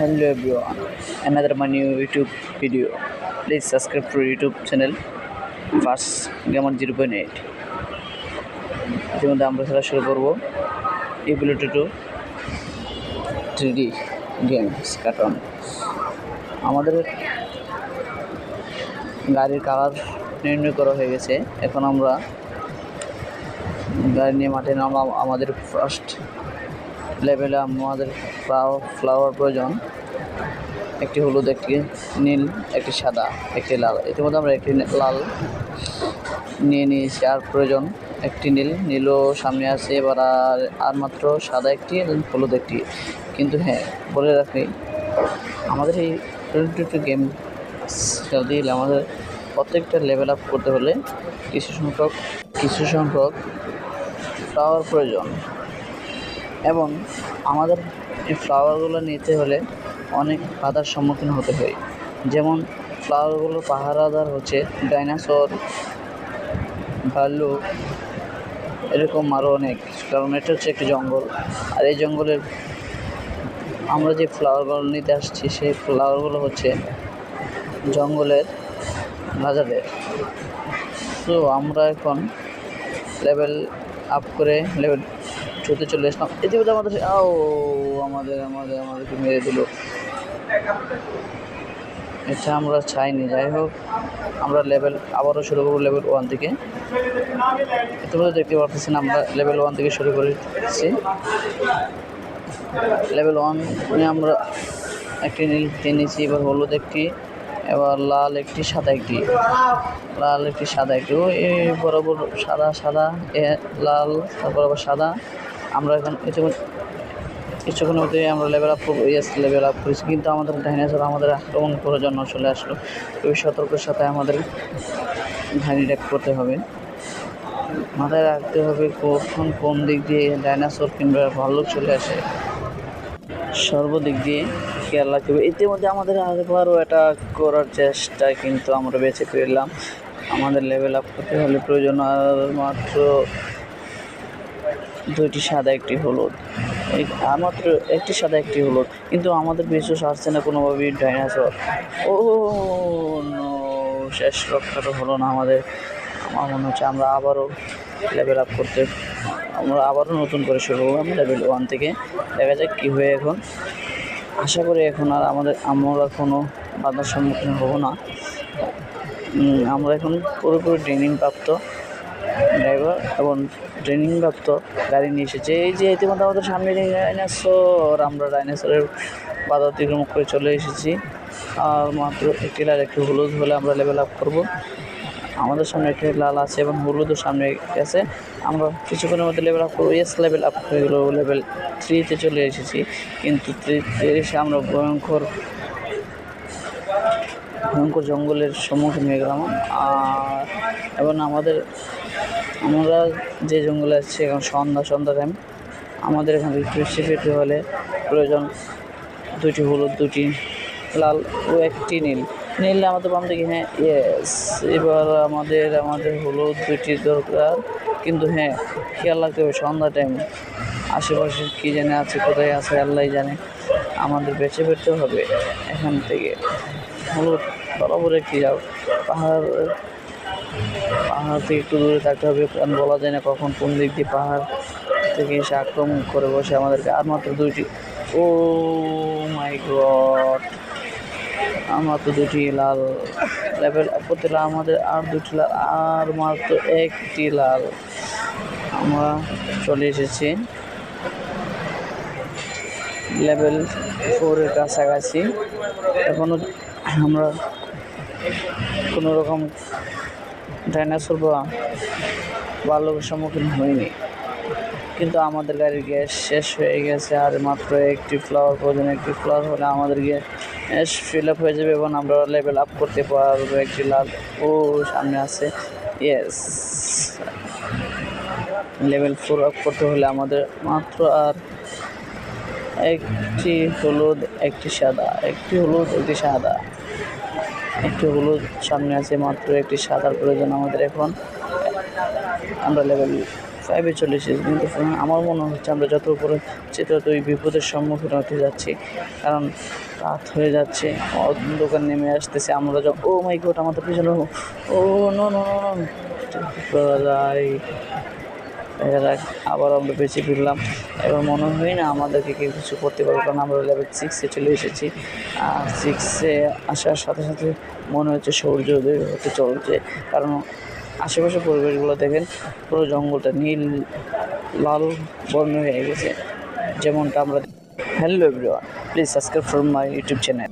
Hello everyone, another my new YouTube video. Please subscribe to YouTube channel Fast Gamer 0.8 ইতিমধ্যে আমরা খেলা শুরু করব ability to three D games carton আমাদের গাড়ির কালার নির্ণয় করা হয়ে গেছে এখন আমরা গাড়ি নিয়ে মাঠে নামলাম আমাদের ফার্স্ট লেভেলে আমাদের ফ্লাওয়ার প্রয়োজন। একটি হলুদ, একটি নীল, একটি সাদা, একটি লাল। ইতিমধ্যে আমরা একটি লাল নিয়ে নিয়েছি। আর প্রয়োজন একটি নীল। নীলও সামনে আছে, এবার আর আর মাত্র সাদা একটি, হলুদ একটি। কিন্তু হ্যাঁ বলে রাখি, আমাদের এই টোয়েন্টি টু গেম খেলতে গেলে আমাদের প্রত্যেকটা লেভেল আপ করতে হলে কিছু সংখ্যক কিছু সংখ্যক ফ্লাওয়ার প্রয়োজন। এবং আমাদের এই ফ্লাওয়ারগুলো নিতে হলে অনেক বাধার সম্মুখীন হতে হয়। যেমন ফ্লাওয়ারগুলো পাহারাদার হচ্ছে ডাইনোসর ভাল্লুক এরকম আরও অনেক, কারণ এটা হচ্ছে একটি জঙ্গল। আর এই জঙ্গলের আমরা যে ফ্লাওয়ারগুলো নিতে আসছি, সেই ফ্লাওয়ারগুলো হচ্ছে জঙ্গলের রাজাদের। তো আমরা এখন লেভেল আপ করে লেভেল টুতে চলে আসলাম। ইতিমধ্যে আমাদের ও আমাদের আমাদের, আমাদেরকে মেরে দিল। এটা আমরা চাইনি, যাই হোক। আমরা লেভেল আবারও শুরু করব লেভেল ওয়ান থেকে। ইতিমধ্যে দেখতে পারতেছেন আমরা লেভেল ওয়ান থেকে শুরু করেছি। লেভেল ওয়ান আমরা একটি নীল নিয়েছি এবার হলুদ একটি, এবার লাল একটি, সাদা একটি। লাল একটি, সাদা একটি। ও এই বরাবর সাদা সাদা, এ, লাল, তারপর আবার সাদা। আমরা এখন ইতিমধ্যে কিছুক্ষণের মধ্যে আমরা লেভেল আপ করব ইয়েস লেভেল আপ করেছি। কিন্তু আমাদের ডাইনোসর আমাদের আক্রমণ করার জন্য চলে আসলো। খুবই সতর্কের সাথে আমাদের ঘানি ট্যাক করতে হবে। মাথায় রাখতে হবে কখন কোন দিক দিয়ে ডাইনোসর কিংবা ভাল্লুক চলে আসে। সর্বদিক দিয়ে খেয়াল রাখতে হবে। ইতিমধ্যে আমাদের আরেকবারও এটা করার চেষ্টা কিন্তু আমরা বেঁচে ফিরলাম আমাদের লেভেল আপ করতে হলে প্রয়োজন আর মাত্র দুইটি সাদা, একটি হলুদ। মাত্র একটি সাদা, একটি হলুদ। কিন্তু আমাদের বিশ্বাস আসছে না, কোনোভাবেই ডাইনোসর ও শেষ রক্ষাটা হলো না আমাদের। আমার মনে হচ্ছে আমরা আবারও লেভেল আপ করতে, আমরা আবারও নতুন করে শুরু করলাম লেভেল ওয়ান থেকে। দেখা যাক কী হয়ে এখন। আশা করি এখন আর আমাদের, আমরা কোনো বাধার সম্মুখীন হব না। আমরা এখন পুরোপুরি ট্রেনিং প্রাপ্ত। ড্রাইভার এবং ট্রেনিং প্রাপ্ত গাড়ি নিয়ে এসেছে। এই যে ইতিমধ্যে আমাদের সামনে ডাইনোসর আমরা ডাইনোসরের বাধা অতিক্রম করে চলে এসেছি। আর মাত্র একটি লাল, একটি হলুদ হলে আমরা লেভেল আপ করব। আমাদের সামনে একটি লাল আছে এবং হলুদও সামনে আছে আমরা কিছুক্ষণের মধ্যে লেভেল আপ করব। এস লেভেল আপ হয়ে গেলো। লেভেল থ্রিতে চলে এসেছি। কিন্তু থ্রিতে এসে আমরা ভয়ঙ্কর ভয়ঙ্কর জঙ্গলের সম্মুখীন হয়ে গেলাম। আর এবং আমাদের, আমরা যে জঙ্গলে আছি, এখন সন্ধ্যা সন্ধ্যা টাইম আমাদের এখানে রিফ্রেশে পেতে হলে প্রয়োজন দুটি হলুদ দুটি লাল ও একটি নীল। নীল আমাদের বাম দিকে হ্যাঁ ইয়েস এবার আমাদের আমাদের হলুদ দুটি দরকার। কিন্তু হ্যাঁ খেয়াল রাখতে হবে, সন্ধ্যা টাইম আশেপাশে কী জানে আছে, কোথায় আছে আল্লাহ জানে। আমাদের বেঁচে ফিরতে হবে এখান থেকে। হলুদ বরাবর একটি পাহাড় পাহাড় থেকে একটু দূরে থাকতে হবে, কারণ বলা যায় না কখন কোন দিক দিয়ে পাহাড় থেকে এসে আক্রমণ করে বসে আমাদেরকে। আর মাত্র দুইটি, ও মাই গড, আর মাত্র দুটি লাল লেভেল হলে আমাদের আর দুটি লাল, আর মাত্র একটি লাল। আমরা চলে এসেছি লেভেল ফোরের কাছাকাছি। এখনও আমরা কোনো রকম ডাইনোসর বা বাল্যকের সম্মুখীন হইনি। কিন্তু আমাদের গাড়ির গ্যাস শেষ হয়ে গেছে আর মাত্র একটি ফ্লাওয়ার প্রয়োজন একটি ফ্লাওয়ার হলে আমাদের গ্যাস ফিল আপ হয়ে যাবে এবং আমরা লেভেল আপ করতে পারব একটি লাভ ও সামনে আছে। ইয়েস লেভেল ফোর আপ করতে হলে আমাদের মাত্র আর একটি হলুদ, একটি সাদা, একটি হলুদ, একটি সাদা। একটি হলুদ সামনে আছে মাত্র, একটি সাদার প্রয়োজন আমাদের এখন। আমরা লেভেল ফাইভে চলে এসেছি। কিন্তু আমার মনে হচ্ছে আমরা যত উপরে হচ্ছে তত ওই বিপদের সম্মুখীন হতে যাচ্ছি। কারণ রাত হয়ে যাচ্ছে অন্ধকার নেমে আসতেছে। আমরা যখন ও মাই গড আমাদের পিছনে ও নো নো নো দেখা যাক আবার আমরা বেঁচে ফিরলাম। এবার মনে হয় না আমাদেরকে কেউ কিছু করতে পারবে, কারণ আমরা লেভেল সিক্সে চলে এসেছি। আর সিক্সে আসার সাথে সাথে মনে হচ্ছে সূর্যোদয় হতে চলছে। কারণ আশেপাশে পরিবেশগুলো দেখেন, পুরো জঙ্গলটা নীল, লাল বর্ণ হয়ে গেছে। যেমনটা আমরা hello everyone please subscribe from my YouTube channel